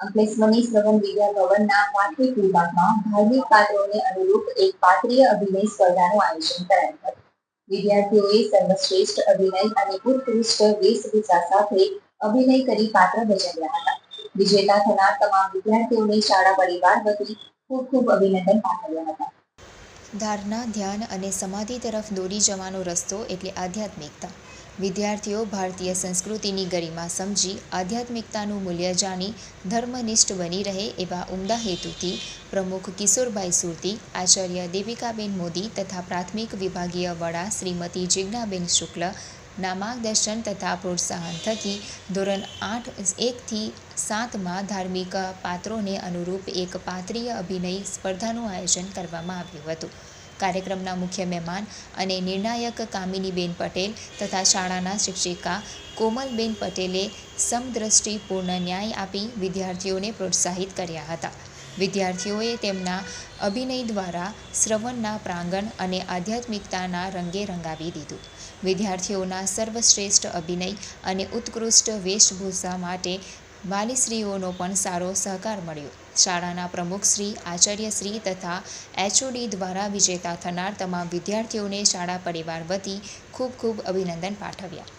અંકલેશ્વરની શ્રવણ વિદ્યા ભવનના વાર્ષિક વિભાગમાં ધાર્મિક પાત્રોને અનુરૂપ એક પાત્રીય અભિનય સ્પર્ધાનું આયોજન કરાયું હતું વિદ્યાર્થીઓએ સર્વશ્રેષ્ઠ અભિનય અને ઉત્કૃષ્ટ વેશભૂષા સાથે અભિનય કરી પાત્ર ભજવ્યા હતા વિજેતા થનાર તમામ વિદ્યાર્થીઓને શાળા પરિવાર વતી ખૂબ ખૂબ અભિનંદન પાઠવ્યા હતા. ધારણા ધ્યાન અને સમાધિ તરફ દોરી જવાનો રસ્તો એટલે આધ્યાત્મિકતા. વિદ્યાર્થીઓ ભારતીય સંસ્કૃતિની ગરિમા સમજી આધ્યાત્મિકતાનું મૂલ્ય જાણી ધર્મનિષ્ઠ બની રહે એવા ઉમદા હેતુથી પ્રમુખ કિશોરભાઈ સુરતી, આચાર્ય દેવિકાબેન મોદી તથા પ્રાથમિક વિભાગીય વડા શ્રીમતી જિજ્ઞાબેન શુક્લ ના માર્ગદર્શન તથા પ્રોત્સાહન થકી ધોરણ આઠ એકથી સાતમાં ધાર્મિક પાત્રોને અનુરૂપ એક પાત્રીય અભિનય સ્પર્ધાનું આયોજન કરવામાં આવ્યું હતું. કાર્યક્રમના મુખ્ય મહેમાન અને નિર્ણાયક કામિનીબેન પટેલ તથા શાળાના શિક્ષિકા કોમલબેન પટેલે સમદ્રષ્ટિપૂર્ણ ન્યાય આપી વિદ્યાર્થીઓને પ્રોત્સાહિત કર્યા હતા. વિદ્યાર્થીઓએ તેમના અભિનય દ્વારા શ્રવણના પ્રાંગણ અને આધ્યાત્મિકતાના રંગે રંગાવી દીધું. વિદ્યાર્થીઓના સર્વશ્રેષ્ઠ અભિનય અને ઉત્કૃષ્ટ વેશભૂષા માટે વાલીશ્રીઓનો પણ સારો સહકાર મળ્યો. શાળાના પ્રમુખશ્રી આચાર્યશ્રી તથા એચઓડી દ્વારા વિજેતા થનાર તમામ વિદ્યાર્થીઓને શાળા પરિવાર વતી ખૂબ ખૂબ અભિનંદન પાઠવ્યા.